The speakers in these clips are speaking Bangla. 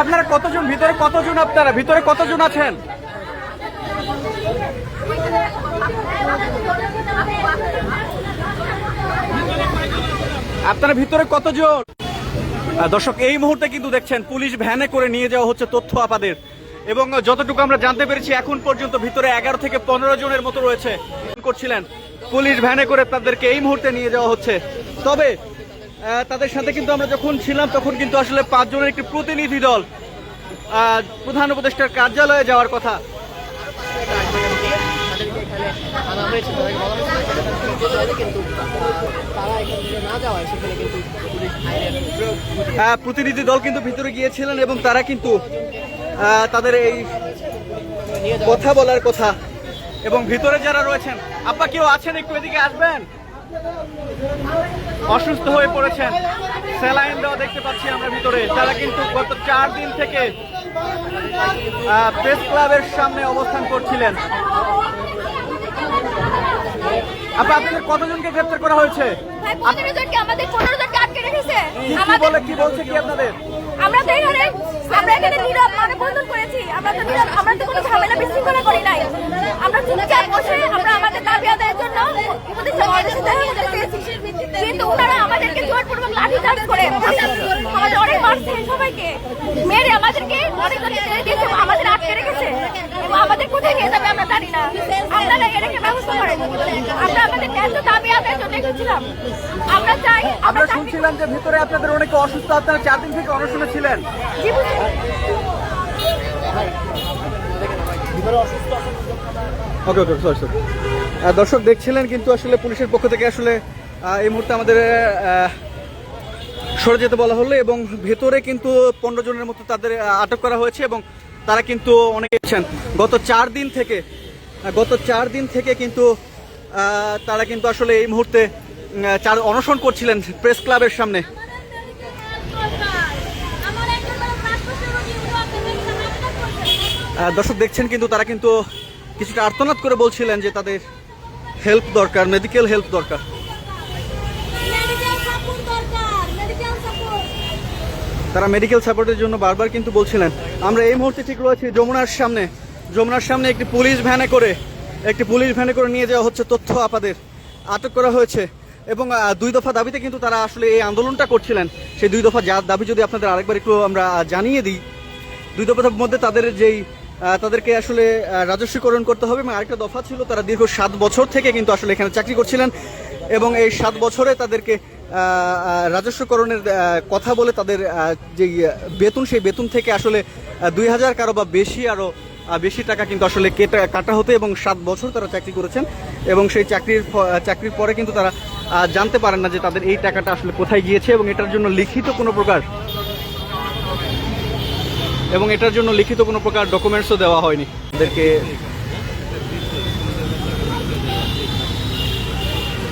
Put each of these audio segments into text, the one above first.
আপনারা কতজন? ভিতরে কতজন আপনারা? ভিতরে কতজন আছেন? আপনারা ভিতরে কতজন? দর্শক, এই মুহূর্তে কিন্তু দেখছেন, পুলিশ ভ্যানে করে নিয়ে যাওয়া হচ্ছে তথ্য আপাদের। এবং যতটুকু আমরা জানতে পেরেছি, এখন পর্যন্ত ভিতরে এগারো থেকে পনেরো জনের মতো রয়েছে। করছিলেন। পুলিশ ভ্যানে করে তাদেরকে এই মুহূর্তে নিয়ে যাওয়া হচ্ছে। তবে তাদের সাথে কিন্তু আমরা যখন ছিলাম, তখন কিন্তু আসলে পাঁচজনের একটি প্রতিনিধি দল প্রধান উপদেষ্টার কার্যালয়ে যাওয়ার কথা। প্রতিনিধি দল কিন্তু ভিতরে গিয়েছিলেন এবং তারা কিন্তু তাদের এই কথা বলার কথা। এবং ভিতরে যারা রয়েছেন আপা কেউ আছেন একটু এদিকে আসবেন? অসুস্থ হয়ে পড়েছেন। স্যালাইন দেওয়া দেখতে পাচ্ছি আমরা ভিতরে। তারা কিন্তু গত চার দিন থেকে প্রেস ক্লাবের সামনে অবস্থান করছিলেন। আপা আপনাদের কতজনকে গ্রেপ্তার করা হয়েছে? আমাদের জনকে আটকে রেখেছে। কি কি বলে কি বলছে কি আপনাদের? আমরা তো এখানে আমরা এখানে করেছি। আমরা তো আমরা তো কোনো ঝামেলা বিশৃঙ্খলা করি নাই। আমরা চুপচাপ বসে আমরা আমাদের দাবি আদায়ের জন্য উপদেষ্টা মহাদেশের দেখা করতে চেয়েছি কিন্তু ওনারা আমাদেরকে জোরপূর্বক লাঠি চার্জ করে। আমাদের অনেক মারছে সবাইকে মেরে আমাদেরকে অনেক দিয়েছে আমাদের আটকে রেখেছে। আমাদের কোথায় নিয়ে যাবে আমরা জানি না। আপনারা ব্যবস্থা করেন? আমরা আমাদের ন্যায্য দাবি আদায়ের জন্য এসেছিলাম আমরা চাই আমরা শুনছিলাম যে ভিতরে আপনাদের অনেকে অসুস্থ আপনারা চার দিন থেকে অনশনে ছিলেন। ওকে ওকে সরি সরি দর্শক দেখছিলেন কিন্তু আসলে পুলিশের পক্ষ থেকে আসলে এই মুহূর্তে আমাদের সরে যেতে বলা হলো এবং ভেতরে কিন্তু পনেরো জনের মতো তাদের আটক করা হয়েছে এবং তারা কিন্তু অনেকে গত চার দিন থেকে গত চার দিন থেকে কিন্তু তারা কিন্তু আসলে এই মুহূর্তে চার অনশন করছিলেন প্রেস ক্লাবের সামনে আমার একটা পাঁচ বছর রোগী উনি অর্থনৈতিক সহায়তা করছে আহ, দর্শক দেখছেন কিন্তু তারা কিন্তু কিছুটা আর্তনাদ করে বলছিলেন যে তাদের হেল্প দরকার মেডিকেল হেল্প দরকার। তারা মেডিকেল সাপোর্টের জন্য বারবার কিন্তু বলছিলেন। আমরা এই মুহূর্তে ঠিক রয়েছি যমুনার সামনে। যমুনার সামনে একটি পুলিশ ভ্যানে করে, একটি পুলিশ ভ্যানে করে নিয়ে যাওয়া হচ্ছে তথ্য আপাদের। আটক করা হয়েছে এবং দুই দফা দাবিতে কিন্তু তারা আসলে এই আন্দোলনটা করছিলেন। সেই দুই দফা যা দাবি যদি আপনাদের আরেকবার একটু আমরা জানিয়ে দিই, দুই দফার মধ্যে তাদের যেই তাদেরকে আসলে রাজস্বীকরণ করতে হবে এবং আরেকটা দফা ছিল, তারা দীর্ঘ সাত বছর থেকে কিন্তু আসলে এখানে চাকরি করছিলেন এবং এই সাত বছরে তাদেরকে রাজস্বকরণের কথা বলে তাদের যে বেতন, সেই বেতন থেকে আসলে দুই হাজার কারও বা বেশি আরও বেশি টাকা কিন্তু আসলে কেটে, কাটা হতো এবং সাত বছর তারা চাকরি করেছেন এবং সেই চাকরির চাকরির পরে কিন্তু তারা জানতে পারেন না যে তাদের এই টাকাটা আসলে কোথায় গিয়েছে এবং এটার জন্য লিখিত কোনো প্রকার এবং এটার জন্য লিখিত কোনো প্রকার ডকুমেন্টসও দেওয়া হয়নি। তাদেরকে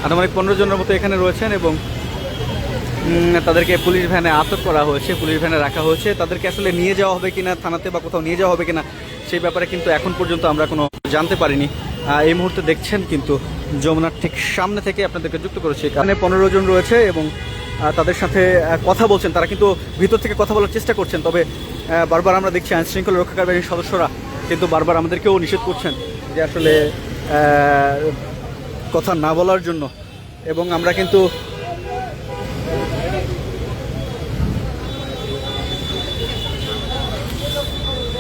আনুমানিক পনেরো জনের মতো এখানে রয়েছেন এবং তাদেরকে পুলিশ ভ্যানে আটক করা হয়েছে, পুলিশ ভ্যানে রাখা হয়েছে। তাদেরকে আসলে নিয়ে যাওয়া হবে কিনা, থানাতে বা কোথাও নিয়ে যাওয়া হবে কিনা, সেই ব্যাপারে কিন্তু এখন পর্যন্ত আমরা কোনো জানতে পারিনি। এই মুহূর্তে দেখছেন কিন্তু যমুনার ঠিক সামনে থেকে আপনাদেরকে যুক্ত করেছে। এখানে পনেরো জন রয়েছে এবং তাদের সাথে কথা বলছেন। তারা কিন্তু ভিতর থেকে কথা বলার চেষ্টা করছেন। তবে বারবার আমরা দেখছি আইন শৃঙ্খলা রক্ষাকারী বাহিনীর সদস্যরা কিন্তু বারবার আমাদেরকেও নিষেধ করছেন যে আসলে কথা না বলার জন্য। এবং আমরা কিন্তু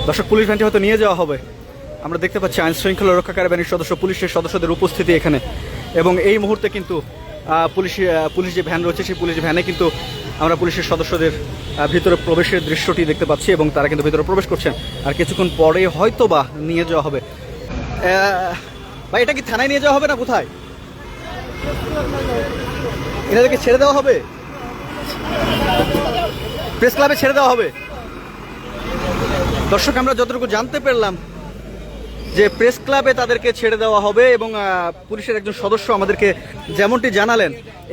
দর্শক, পুলিশ ভ্যানটি হয়তো নিয়ে যাওয়া হবে। আমরা দেখতে পাচ্ছি আইন শৃঙ্খলা রক্ষাকারী বাহিনীর সদস্য, পুলিশের সদস্যদের উপস্থিতি এখানে। এবং এই মুহূর্তে কিন্তু পুলিশ পুলিশ যে ভ্যান রয়েছে, সেই পুলিশ ভ্যানে কিন্তু আমরা পুলিশের সদস্যদের ভিতরে প্রবেশের দৃশ্যটি দেখতে পাচ্ছি এবং তারা কিন্তু ভিতরে প্রবেশ করছেন। আর কিছুক্ষণ পরে হয়তো বা নিয়ে যাওয়া হবে। ভাই, এটা কি থানায় নিয়ে যাওয়া হবে না কোথায়? এনাদেরকে ছেড়ে দেওয়া হবে? প্রেস ক্লাবে ছেড়ে দেওয়া হবে? দর্শক, আমরা যতটুকু জানতে পারলাম যে প্রেস ক্লাবে তাদেরকে ছেড়ে দেওয়া হবে এবং পুলিশের একজন সদস্য আমাদেরকে যেমনটি জানালেন,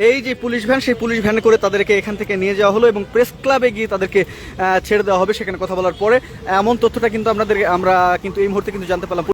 এই যে পুলিশ ভ্যান, সেই পুলিশ ভ্যান করে তাদেরকে এখান থেকে নিয়ে যাওয়া হলো এবং প্রেস ক্লাবে গিয়ে তাদেরকে ছেড়ে দেওয়া হবে সেখানে কথা বলার পরে। এমন তথ্যটা কিন্তু আমাদের আমরা কিন্তু এই মুহূর্তে কিন্তু জানতে পারলাম।